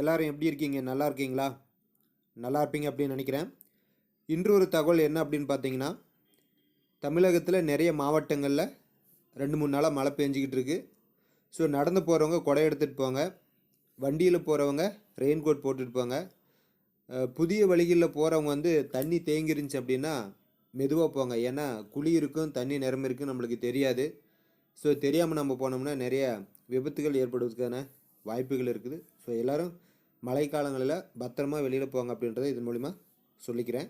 எல்லாரும் எப்படி இருக்கீங்க? நல்லா இருக்கீங்களா? நல்லா இருப்பீங்க அப்படின்னு நினைக்கிறேன். இன்று ஒரு தகவல் என்ன அப்படின்னு பார்த்தீங்கன்னா தமிழகத்தில் நிறைய மாவட்டங்களில் ரெண்டு மூணு நாளாக மழை பெஞ்சிக்கிட்டு இருக்குது ஸோ நடந்து போகிறவங்க குடை எடுத்துகிட்டு போங்க. வண்டியில் போகிறவங்க ரெயின் கோட் போட்டுட்டு போங்க. புதிய வழிகளில் போகிறவங்க வந்து தண்ணி தேங்கிருந்துச்சு அப்படின்னா மெதுவாக போங்க. ஏன்னா குழி இருக்கும் தண்ணி நிரம்பி இருக்கும் நம்மளுக்கு தெரியாது. ஸோ தெரியாமல் நம்ம போனோம்னா நிறைய விபத்துகள் ஏற்படுவதற்கான வாய்ப்புகள் இருக்குது. ஸோ எல்லோரும் மழைக்காலங்களில் பத்திரமா வெளியில் போங்க அப்படின்றத இதன் மூலிமா சொல்லிக்கிறேன்.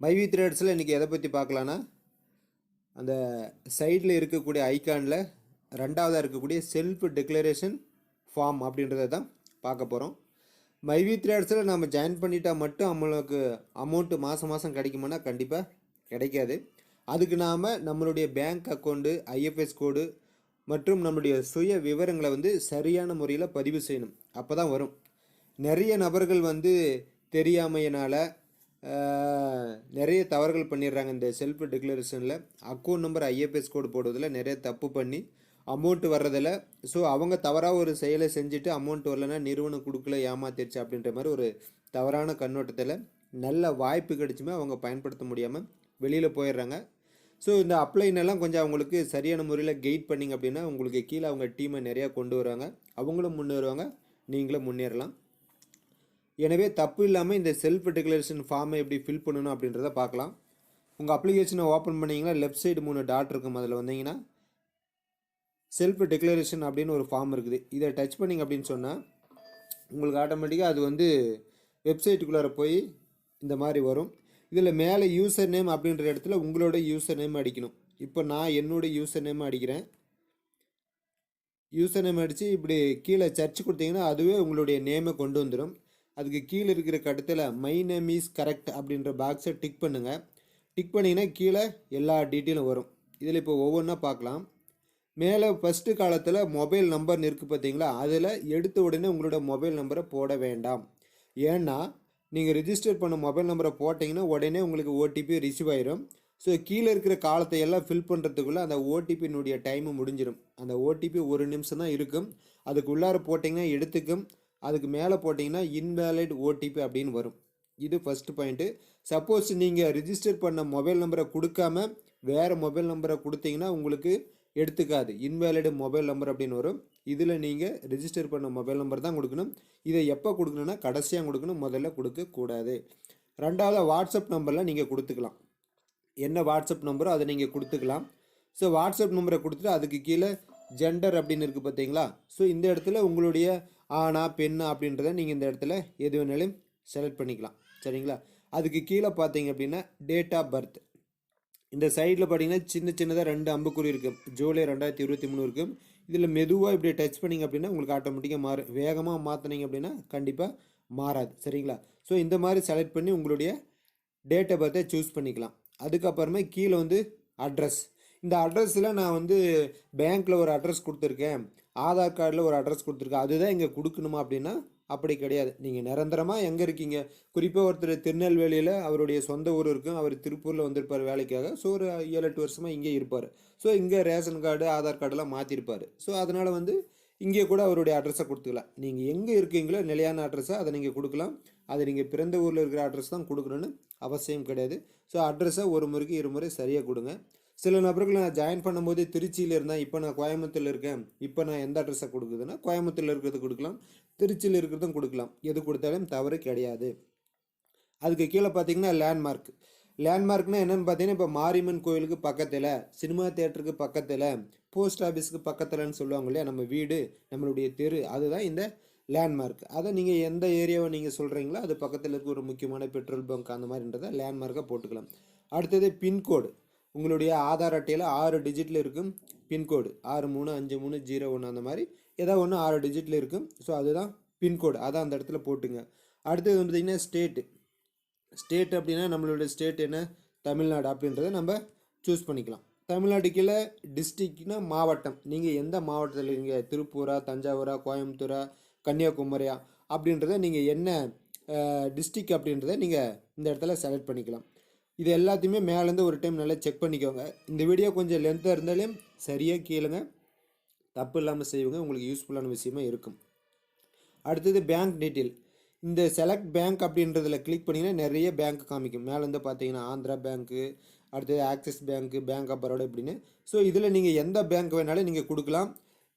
மைவி த்ரேட்ஸில் இன்றைக்கி எதை பற்றி பார்க்கலான்னா அந்த சைடில் இருக்கக்கூடிய ஐக்கானில் ரெண்டாவதாக இருக்கக்கூடிய செல்ஃப் டிக்ளரேஷன் ஃபார்ம் அப்படின்றத தான் பார்க்க போகிறோம் மைவி த்ரேட்ஸில் நம்ம ஜாயின் பண்ணிட்டா மட்டும் நம்மளுக்கு அமௌண்ட்டு மாதம் மாதம் கிடைக்குமானா கண்டிப்பாக கிடைக்காது. அதுக்கு நாம் நம்மளுடைய பேங்க் அக்கௌண்ட்டு ஐஎஃப்எஸ் கோடு மற்றும் நம்முடைய சுய விவரங்களை வந்து சரியான முறையில் பதிவு செய்யணும். அப்போ தான் வரும். நிறைய நபர்கள் வந்து தெரியாமையினால் நிறைய தவறுகள் பண்ணிடுறாங்க இந்த செல்ஃப் டிக்ளரேஷனில் அக்கௌண்ட் நம்பர் ஐஎஃப்எஸ் கோடு போடுவதில் நிறைய தப்பு பண்ணி அமௌண்ட் வர்றதில் ஸோ அவங்க தவறாக ஒரு செயலை செஞ்சுட்டு அமௌண்ட் வரலன்னா நிறுவனம் கொடுக்கல ஏமாத்திருச்சு அப்படின்ற மாதிரி ஒரு தவறான கண்ணோட்டத்தில் நல்ல வாய்ப்பு கிடைச்சுமே அவங்க பயன்படுத்த முடியாமல் வெளியில் போயிடுறாங்க. ஸோ இந்த அப்ளைனெல்லாம் கொஞ்சம் அவங்களுக்கு சரியான முறையில் கைட் பண்ணிங்க அப்படின்னா உங்களுக்கு கீழே அவங்க டீமை நிறையா கொண்டு வருவாங்க. அவங்களும் முன்னேறுவாங்க. நீங்களும் முன்னேறலாம். எனவே தப்பு இல்லாமல் இந்த செல்ஃப் டிக்ளரேஷன் ஃபார்மை எப்படி ஃபில் பண்ணணும் அப்படின்றத பார்க்கலாம். உங்கள் அப்ளிகேஷனை ஓப்பன் பண்ணிங்கன்னா லெஃப்ட் சைடு மூணு டாட் இருக்கும் அதில் வந்தீங்கன்னா செல்ஃப் டிக்ளரேஷன் அப்படின்னு ஒரு ஃபார்ம் இருக்குது. இதை டச் பண்ணிங்க அப்படின்னு சொன்னால் உங்களுக்கு ஆட்டோமேட்டிக்காக அது வந்து வெப்சைட்டுக்குள்ளார போய் இந்த மாதிரி வரும். இதில் மேலே யூசர் நேம் அப்படின்ற இடத்துல உங்களோட யூசர் நேம் அடிக்கணும். இப்போ நான் என்னோட யூசர் நேம் அடிக்கிறேன். யூசர் நேம் அடித்து இப்படி கீழே சர்ச் கொடுத்தீங்கன்னா அதுவே உங்களுடைய நேமை கொண்டு வந்துடும் அதுக்கு கீழே இருக்கிற கட்டத்தில் மை நேம் இஸ் கரெக்ட் அப்படின்ற பாக்ஸை டிக் பண்ணுங்கள் டிக் பண்ணிங்கன்னா கீழே எல்லா டீட்டெயிலும் வரும். இதில் இப்போ ஒவ்வொன்றா பார்க்கலாம். மேலே ஃபஸ்ட்டு காலத்தில் மொபைல் நம்பர்னு இருக்குது பார்த்தீங்களா அதில் எடுத்த உடனே உங்களோட மொபைல் நம்பரை போட வேண்டாம். ஏன்னா நீங்கள் ரிஜிஸ்டர் பண்ண மொபைல் நம்பரை போட்டிங்கன்னா உடனே உங்களுக்கு ஓடிபி ரிசீவ் ஆயிரும். ஸோ கீழே இருக்கிற காலத்தை எல்லாம் ஃபில் பண்ணுறதுக்குள்ளே அந்த ஓடிபியினுடைய டைமு முடிஞ்சிடும் அந்த ஓடிபி ஒரு நிமிஷம் தான் இருக்கும். அதுக்கு உள்ளார போட்டிங்கன்னா எடுத்துக்கும். அதுக்கு மேலே போட்டிங்கன்னா இன்வேலிட் ஓடிபி அப்படின்னு வரும். இது ஃபஸ்ட்டு பாயிண்ட்டு சப்போஸ் நீங்கள் ரிஜிஸ்டர் பண்ண மொபைல் நம்பரை கொடுக்காம வேறு மொபைல் நம்பரை கொடுத்தீங்கன்னா உங்களுக்கு எடுத்துக்காது. இன்வேலிடு மொபைல் நம்பர் அப்படின்னு வரும். இதில் நீங்கள் ரிஜிஸ்டர் பண்ண மொபைல் நம்பர் தான் கொடுக்கணும். இதை எப்போ கொடுக்கணும்னா கடைசியாக கொடுக்கணும். முதல்ல கொடுக்கக்கூடாது ரெண்டாவது வாட்ஸ்அப் நம்பரில் நீங்கள் கொடுத்துக்கலாம். என்ன வாட்ஸ்அப் நம்பரோ அதை நீங்கள் கொடுத்துக்கலாம். ஸோ வாட்ஸ்அப் நம்பரை கொடுத்துட்டு அதுக்கு கீழே ஜெண்டர் அப்படின்னு இருக்குது பார்த்தீங்களா? ஸோ இந்த இடத்துல உங்களுடைய ஆணா பெண்ணா அப்படின்றத நீங்கள் இந்த இடத்துல எது வேணாலும் செலக்ட் பண்ணிக்கலாம். சரிங்களா? அதுக்கு கீழே பார்த்தீங்க அப்படின்னா டேட் ஆஃப் பர்த் இந்த சைடில் பார்த்தீங்கன்னா சின்ன சின்னதாக ரெண்டு அம்புக்குறி இருக்கும் ஜூலை ரெண்டாயிரத்தி இருபத்தி மூணு இருக்கும் இதில் மெதுவாக இப்படி டச் பண்ணிங்க அப்படின்னா உங்களுக்கு ஆட்டோமேட்டிக்காக மாறும் வேகமாக மாற்றினீங்க அப்படின்னா கண்டிப்பாக மாறாது. சரிங்களா? ஸோ இந்த மாதிரி செலக்ட் பண்ணி உங்களுடைய டேட் ஆஃப் பர்த்தை சூஸ் பண்ணிக்கலாம். அதுக்கப்புறமே கீழே வந்து அட்ரஸ் இந்த அட்ரஸில் நான் வந்து பேங்க்கில் ஒரு அட்ரஸ் கொடுத்துருக்கேன். ஆதார் கார்டில் ஒரு அட்ரஸ் கொடுத்துருக்கேன். அதுதான் இங்கே கொடுக்கணுமா அப்படின்னா அப்படி கிடையாது. நீங்கள் நிரந்தரமாக எங்கே இருக்கீங்க? குறிப்பாக ஒருத்தர் திருநெல்வேலியில் அவருடைய சொந்த ஊர் இருக்கும். அவர் திருப்பூரில் வந்திருப்பார் வேலைக்காக. ஸோ ஒரு ஏழு எட்டு வருஷமாக இங்கே இருப்பார். ஸோ இங்கே ரேஷன் கார்டு ஆதார் கார்டெல்லாம் மாற்றிருப்பார் ஸோ அதனால் வந்து இங்கே கூட அவருடைய அட்ரஸை கொடுத்துக்கலாம். நீங்கள் எங்கே இருக்கீங்களோ நிலையான அட்ரஸை அதை நீங்கள் கொடுக்கலாம். அது நீங்கள் பிறந்த ஊரில் இருக்கிற அட்ரஸ் தான் கொடுக்கணும்னு அவசியம் கிடையாது. ஸோ அட்ரஸை ஒரு முறைக்கு இருமுறை சரியாக கொடுங்க. சில நபர்கள் நான் ஜாயின் பண்ணும்போது திருச்சியில் இருந்தேன் இப்போ நான் கோயம்புத்தூரில் இருக்கேன். இப்போ நான் எந்த அட்ரஸை கொடுக்குதுன்னா கோயம்புத்தூரில் இருக்கிறது கொடுக்கலாம். திருச்சியில் இருக்கிறதும் கொடுக்கலாம். எது கொடுத்தாலும் தவறு கிடையாது. அதுக்கு கீழே பார்த்தீங்கன்னா லேண்ட்மார்க் லேண்ட்மார்க்னால் என்னென்னு பார்த்தீங்கன்னா இப்போ மாரியம்மன் கோயிலுக்கு பக்கத்தில் சினிமா தேட்டருக்கு பக்கத்தில் போஸ்ட் ஆஃபீஸுக்கு பக்கத்தில்னு சொல்லுவாங்க இல்லையா நம்ம வீடு நம்மளுடைய தெரு அதுதான் இந்த லேண்ட்மார்க் அதை நீங்கள் எந்த ஏரியாவை நீங்கள் சொல்கிறீங்களோ அது பக்கத்தில் இருக்க ஒரு முக்கியமான பெட்ரோல் பங்க் அந்த மாதிரின்றதை லேண்ட்மார்க்காக போட்டுக்கலாம். அடுத்தது பின்கோடு உங்களுடைய ஆதார் அட்டையில் ஆறு டிஜிட்டில் இருக்கும் பின்கோடு ஆறு மூணு அஞ்சு மூணு ஜீரோ ஒன்று அந்த மாதிரி ஏதாவது ஒன்று ஆறு டிஜிட்டில் இருக்கும். ஸோ அதுதான் பின்கோடு அதான் அந்த இடத்துல போட்டுங்க. அடுத்தது வந்து பார்த்திங்கன்னா ஸ்டேட்டு ஸ்டேட் அப்படின்னா நம்மளோட ஸ்டேட் என்ன? தமிழ்நாடு அப்படின்றத நம்ம சூஸ் பண்ணிக்கலாம். தமிழ்நாடு டிஸ்ட்ரிக்னா டிஸ்ட்ரிக்ட்னா மாவட்டம். நீங்கள் எந்த மாவட்டத்தில் இருக்கீங்க? திருப்பூரா தஞ்சாவூரா கோயம்புத்தூரா கன்னியாகுமரியா அப்படின்றத நீங்கள் என்ன டிஸ்ட்ரிக் அப்படின்றத நீங்கள் இந்த இடத்துல செலக்ட் பண்ணிக்கலாம். இது எல்லாத்தையுமே மேலேருந்து ஒரு டைம் நல்லா செக் பண்ணிக்கோங்க. இந்த வீடியோ கொஞ்சம் லென்த்தாக இருந்தாலும் சரியாக கேளுங்க தப்பு இல்லாமல் செய்வங்க. உங்களுக்கு யூஸ்ஃபுல்லான விஷயமா இருக்கும். அடுத்தது பேங்க் டீட்டெயில் இந்த செலக்ட் பேங்க் அப்படின்றதில் கிளிக் பண்ணிங்கன்னா நிறைய பேங்க் காமிக்கும். மேலேருந்து பார்த்தீங்கன்னா ஆந்திரா பேங்க்கு அடுத்தது Axis bank bank of Baroda இப்படின்னு. ஸோ இதில் நீங்கள் எந்த பேங்க் வேணாலும் நீங்கள் கொடுக்கலாம்.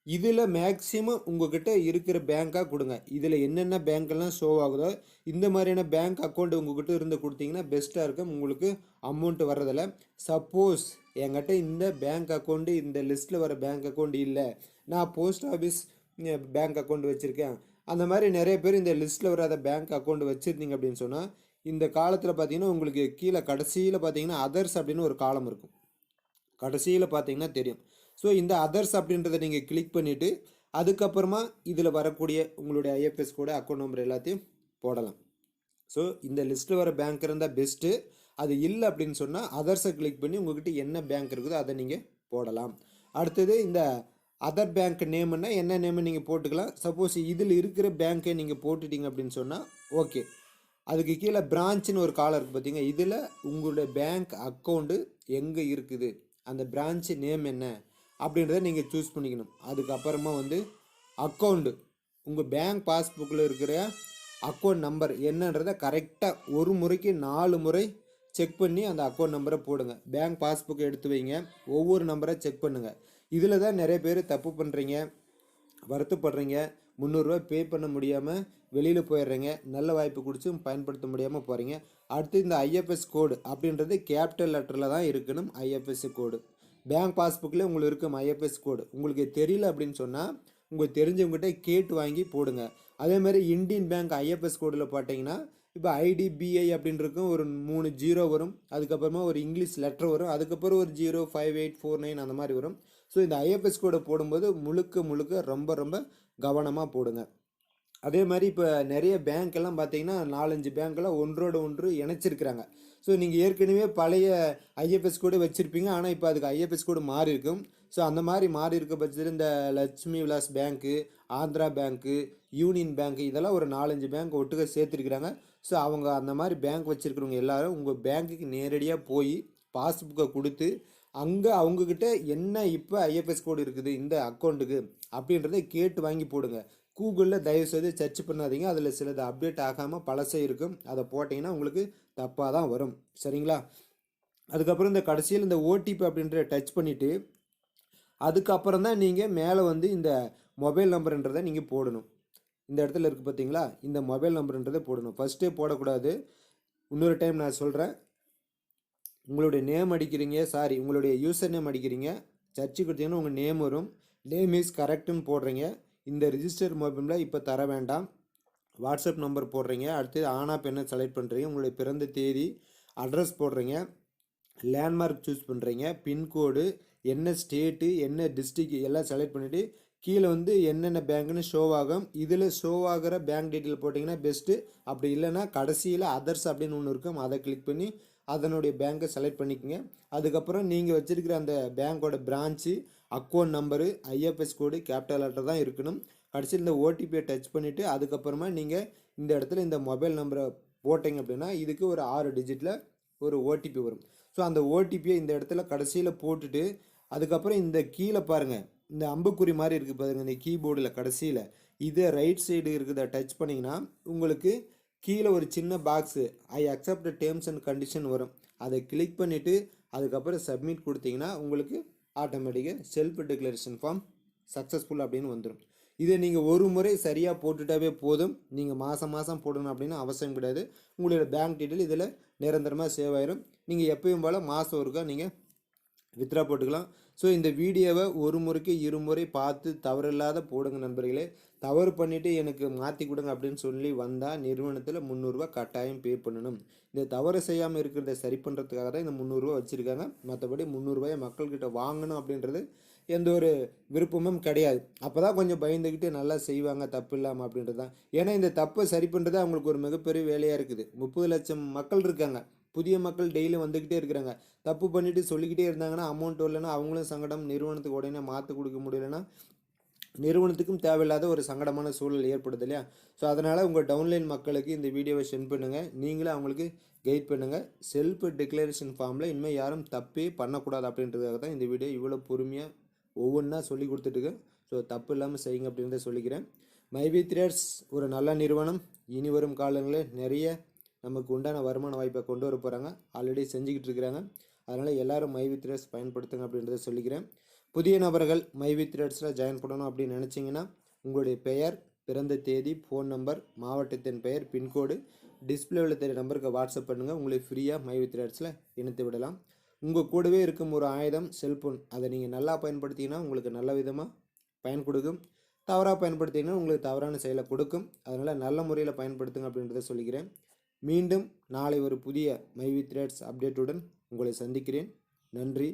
இதில் மேக்ஸிமம் உங்ககிட்ட இருக்கிற பேங்க்காக கொடுங்க. இதில் என்னென்ன பேங்க்கெல்லாம் ஷோ ஆகுதோ இந்த மாதிரியான பேங்க் அக்கௌண்ட் உங்ககிட்ட இருந்து கொடுத்தீங்கன்னா பெஸ்ட்டாக இருக்கும். உங்களுக்கு அமௌண்ட் வர்றதில்ல. சப்போஸ் என்கிட்ட இந்த பேங்க் அக்கௌண்ட்டு இந்த லிஸ்ட்டில் வர பேங்க் அக்கௌண்ட் இல்லை. நான் போஸ்ட் ஆஃபீஸ் பேங்க் அக்கௌண்ட் வச்சுருக்கேன். அந்த மாதிரி நிறைய பேர் இந்த லிஸ்ட்டில் வராத பேங்க் அக்கௌண்ட் வச்சுருந்தீங்க அப்படின்னு சொன்னால் இந்த காலத்தில் பார்த்தீங்கன்னா உங்களுக்கு கீழே கடைசியில் பார்த்தீங்கன்னா அதர்ஸ் அப்படின்னு ஒரு காலம் இருக்கும். கடைசியில் பார்த்தீங்கன்னா தெரியும். ஸோ இந்த அதர்ஸ் அப்படின்றத நீங்கள் கிளிக் பண்ணிவிட்டு அதுக்கப்புறமா இதில் வரக்கூடிய உங்களுடைய ஐஎஃப்எஸ் கூட அக்கௌண்ட் நம்பர் எல்லாத்தையும் போடலாம். ஸோ இந்த லிஸ்ட்டில் வர பேங்க் இருந்தால் பெஸ்ட்டு அது இல்லை அப்படின்னு சொன்னால் அதர்ஸை கிளிக் பண்ணி உங்கள்கிட்ட என்ன பேங்க் இருக்குதோ அதை நீங்கள் போடலாம். அடுத்தது இந்த அதர் பேங்க் நேமுன்னா என்ன நேமு நீங்கள் போட்டுக்கலாம். சப்போஸ் இதில் இருக்கிற பேங்க்கை நீங்கள் போட்டுட்டீங்க அப்படின்னு சொன்னால் ஓகே அதுக்கு கீழே பிரான்ச்சுன்னு ஒரு காலம் இருக்குது பார்த்தீங்க இதில் உங்களுடைய பேங்க் அக்கௌண்ட்டு எங்கே இருக்குது? அந்த பிரான்ச்சு நேம் என்ன அப்படின்றத நீங்கள் சூஸ் பண்ணிக்கணும். அதுக்கப்புறமா வந்து அக்கௌண்ட்டு உங்கள் பேங்க் பாஸ்புக்கில் இருக்கிற அக்கௌண்ட் நம்பர் என்னன்றதை கரெக்டாக ஒரு முறைக்கு நாலு முறை செக் பண்ணி அந்த அக்கௌண்ட் நம்பரை போடுங்க. பேங்க் பாஸ்புக்கை எடுத்து வைங்க. ஒவ்வொரு நம்பரை செக் பண்ணுங்கள் இதில் தான் நிறைய பேர் தப்பு பண்ணுறீங்க வருத்தப்படுறீங்க முந்நூறுரூவா பே பண்ண முடியாமல் வெளியில் போயிடுறீங்க நல்ல வாய்ப்பு குடிச்சும் பயன்படுத்த முடியாமல் போகிறீங்க அடுத்து இந்த ஐஎஃப்எஸ் கோடு அப்படின்றது கேபிட்டல் லெட்டரில் தான் இருக்கணும் ஐஎஃப்எஸ் கோடு பேங்க் பாஸ்புக்கில் உங்களுக்கு இருக்கும் ஐஎஃப்எஸ் கோடு உங்களுக்கு தெரியல அப்படின்னு சொன்னால் உங்களுக்கு தெரிஞ்சவங்ககிட்ட கேட்டு வாங்கி போடுங்க. அதே மாதிரி இந்தியன் பேங்க் ஐஎஃப்எஸ் கோடில் பார்த்தீங்கன்னா இப்போ ஐடிபிஐ அப்படின்றக்கும் இருக்கும் ஒரு மூணு ஜீரோ வரும். அதுக்கப்புறமா ஒரு இங்கிலீஷ் லெட்டர் வரும். அதுக்கப்புறம் ஒரு zero five eight four nine அந்த மாதிரி வரும். ஸோ இந்த ஐஎஃப்எஸ் கோடை போடும்போது முழுக்க முழுக்க ரொம்ப ரொம்ப கவனமாக போடுங்க. அதே மாதிரி இப்போ நிறைய பேங்க் எல்லாம் பார்த்தீங்கன்னா நாலஞ்சு பேங்க்கெல்லாம் ஒன்றோட ஒன்று இணைச்சிருக்கிறாங்க. ஸோ நீங்கள் ஏற்கனவே பழைய ஐஎஃப்எஸ் கூட வச்சுருப்பீங்க. ஆனால் இப்போ அதுக்கு ஐஎஃப்எஸ் கோடு மாறி இருக்கும். ஸோ அந்த மாதிரி மாறி இருக்க பட்சத்தில் இந்த Lakshmi Vilas bank Andhra bank union bank இதெல்லாம் ஒரு நாலஞ்சு பேங்க் ஒட்டுக்க சேர்த்துருக்குறாங்க. ஸோ அவங்க அந்த மாதிரி பேங்க் வச்சுருக்கிறவங்க எல்லாரும் உங்கள் பேங்க்குக்கு நேரடியாக போய் பாஸ்புக்கை கொடுத்து அங்கே அவங்கக்கிட்ட என்ன இப்போ ஐஎஃப்எஸ் கோடு இருக்குது இந்த அக்கௌண்ட்டுக்கு அப்படின்றத கேட்டு வாங்கி போடுங்க. கூகுளில் தயவுசெய்து சர்ச் பண்ணாதீங்க. அதில் சிலது அப்டேட் ஆகாமல் பழசே இருக்கும். அதை போட்டிங்கன்னா உங்களுக்கு தப்பாக தான் வரும். சரிங்களா? அதுக்கப்புறம் இந்த கடைசியில் இந்த ஓடிபி அப்படின்றத டச் பண்ணிவிட்டு அதுக்கப்புறம் தான் நீங்கள் மேலே வந்து இந்த மொபைல் நம்பருன்றதை நீங்கள் போடணும். இந்த இடத்துல இருக்குது பார்த்தீங்களா இந்த மொபைல் நம்பருன்றதை போடணும். ஃபஸ்ட்டே போடக்கூடாது. இன்னொரு டைம் நான் சொல்கிறேன் உங்களுடைய நேம் அடிக்கிறீங்க. சாரி உங்களுடைய யூசர் நேம் அடிக்கிறீங்க. சர்ச்சு கொடுத்தீங்கன்னா உங்கள் நேம் வரும். நேம் இஸ் கரெக்டுன்னு போடுறீங்க. இந்த ரிஜிஸ்டர் மொபைலில் இப்போ தர வேண்டாம். வாட்ஸ்அப் நம்பர் போடுறீங்க. அடுத்து ஆனா பெண்ணை செலக்ட் பண்ணுறீங்க உங்களுடைய பிறந்த தேதி அட்ரஸ் போடுறீங்க. லேண்ட்மார்க் சூஸ் பண்ணுறீங்க பின்கோடு என்ன ஸ்டேட்டு என்ன டிஸ்ட்ரிக் எல்லாம் செலக்ட் பண்ணிவிட்டு கீழே வந்து என்னென்ன பேங்க்னு ஷோ ஆகும். இதில் ஷோ ஆகிற பேங்க் டீட்டெயில் போட்டிங்கன்னா பெஸ்ட்டு அப்படி இல்லைன்னா கடைசியில் அதர்ஸ் அப்படின்னு ஒன்று இருக்கும். அதை கிளிக் பண்ணி அதனுடைய பேங்க்கை செலக்ட் பண்ணிக்கோங்க. அதுக்கப்புறம் நீங்கள் வச்சுருக்கிற அந்த பேங்க்கோட branch account number IFS code capital letter தான் இருக்கணும். கடைசியில் இந்த ஓடிபியை டச் பண்ணிவிட்டு அதுக்கப்புறமா நீங்கள் இந்த இடத்துல இந்த மொபைல் நம்பரை போட்டிங்க அப்படின்னா இதுக்கு ஒரு ஆறு டிஜிட்டில் ஒரு ஓடிபி வரும். ஸோ அந்த ஓடிபியை இந்த இடத்துல கடைசியில் போட்டுட்டு அதுக்கப்புறம் இந்த கீழே பாருங்கள் இந்த அம்புக்குறி மாதிரி இருக்குது பாருங்கள் இந்த கீபோர்டில் கடைசியில். இதே ரைட் சைடு இருக்கிறத டச் பண்ணிங்கன்னா உங்களுக்கு கீழே ஒரு சின்ன box I accept terms and condition வரும். அதை கிளிக் பண்ணிவிட்டு அதுக்கப்புறம் சப்மிட் கொடுத்தீங்கன்னா உங்களுக்கு ஆட்டோமேட்டிக்காக செல்ஃப் டிக்ளரேஷன் ஃபார்ம் சக்ஸஸ்ஃபுல் அப்படின்னு வந்துடும் இதை நீங்கள் ஒரு முறை சரியாக போட்டுட்டாவே போதும். நீங்கள் மாதம் மாதம் போடணும் அப்படின்னு அவசியம் கிடையாது. உங்களோட பேங்க் டீட்டெயில் இதில் நிரந்தரமாக சேவ் ஆயிரும். நீங்கள் எப்பயும் போல் மாதம் ஒருக்கா நீங்கள் வித்ரா போட்டுக்கலாம். ஸோ இந்த வீடியோவை ஒரு முறைக்கு இருமுறை பார்த்து தவறில்லாத போடுங்க நண்பர்களே. தவறு பண்ணிவிட்டு எனக்கு மாற்றி கொடுங்க அப்படின்னு சொல்லி வந்தால் நிறுவனத்தில் முந்நூறுரூவா கட்டாயம் பே பண்ணணும். இந்த தவறு செய்யாமல் இருக்கிறத சரி பண்ணுறதுக்காக தான் இந்த முந்நூறுரூவா வச்சுருக்காங்க. மற்றபடி முந்நூறுரூவாயை மக்கள்கிட்ட வாங்கணும் அப்படின்றது எந்த ஒரு விருப்பமும் கிடையாது. அப்போ தான் கொஞ்சம் பயந்துக்கிட்டு நல்லா செய்வாங்க தப்பு இல்லாமல் அப்படின்றது தான். ஏன்னா இந்த தப்பை சரி பண்ணுறது அவங்களுக்கு ஒரு மிகப்பெரிய வேலையாக இருக்குது. முப்பது லட்சம் மக்கள் இருக்காங்க. புதிய மக்கள் டெய்லி வந்துக்கிட்டே இருக்கிறாங்க. தப்பு பண்ணிவிட்டு சொல்லிக்கிட்டே இருந்தாங்கன்னா அமௌண்ட் வரலன்னா அவங்களும் சங்கடம் நிறுவனத்துக்கு உடனே மாற்ற கொடுக்க முடியலன்னா நிறுவனத்துக்கும் தேவையில்லாத ஒரு சங்கடமான சூழல் ஏற்படுது இல்லையா? ஸோ அதனால் உங்கள் டவுன்லைன் மக்களுக்கு இந்த வீடியோவை சென்ட் பண்ணுங்கள் நீங்களே அவங்களுக்கு கைட் பண்ணுங்கள் செல்ஃப் டிக்ளரேஷன் ஃபார்மில் இனிமேல் யாரும் தப்பே பண்ணக்கூடாது அப்படின்றதுக்காக தான் இந்த வீடியோ இவ்வளோ பொறுமையாக ஒவ்வொன்றா சொல்லி கொடுத்துட்டுருக்கேன் ஸோ தப்பு இல்லாமல் செய்யுங்க அப்படின்றத சொல்லிக்கிறேன். மைவி த்ரேட்ஸ் ஒரு நல்ல நிறுவனம். இனி வரும் காலங்களில் நிறைய நமக்கு உண்டான வருமான வாய்ப்பை கொண்டு வர போகிறாங்க ஆல்ரெடி செஞ்சுக்கிட்டு இருக்கிறாங்க. அதனால் எல்லாரும் மைவி த்ரேட்ஸ் பயன்படுத்துங்க அப்படின்றத சொல்லிக்கிறேன். புதிய நபர்கள் மைவி த்ரேட்ஸில் ஜாயின் பண்ணணும் அப்படின்னு நினச்சிங்கன்னா உங்களுடைய பெயர் பிறந்த தேதி ஃபோன் நம்பர் மாவட்டத்தின் பெயர் பின்கோடு டிஸ்பிளேவில் தெரிய நம்பருக்கு வாட்ஸ்அப் பண்ணுங்கள் உங்களுக்கு ஃப்ரீயாக மைவி த்ரேட்ஸில் இணைத்து விடலாம். உங்கள் கூடவே இருக்கும் ஒரு ஆயுதம் செல்ஃபோன் அதை நீங்கள் நல்லா பயன்படுத்திங்கன்னா உங்களுக்கு நல்ல விதமாக பயன் கொடுக்கும் தவறாக பயன்படுத்திங்கன்னா உங்களுக்கு தவறான செயலை கொடுக்கும். அதனால் நல்ல முறையில் பயன்படுத்துங்க அப்படின்றத சொல்லிக்கிறேன். மீண்டும் நாளை ஒரு புதிய மைவி த்ரேட்ஸ் அப்டேட்டுடன் உங்களை சந்திக்கிறேன். நன்றி.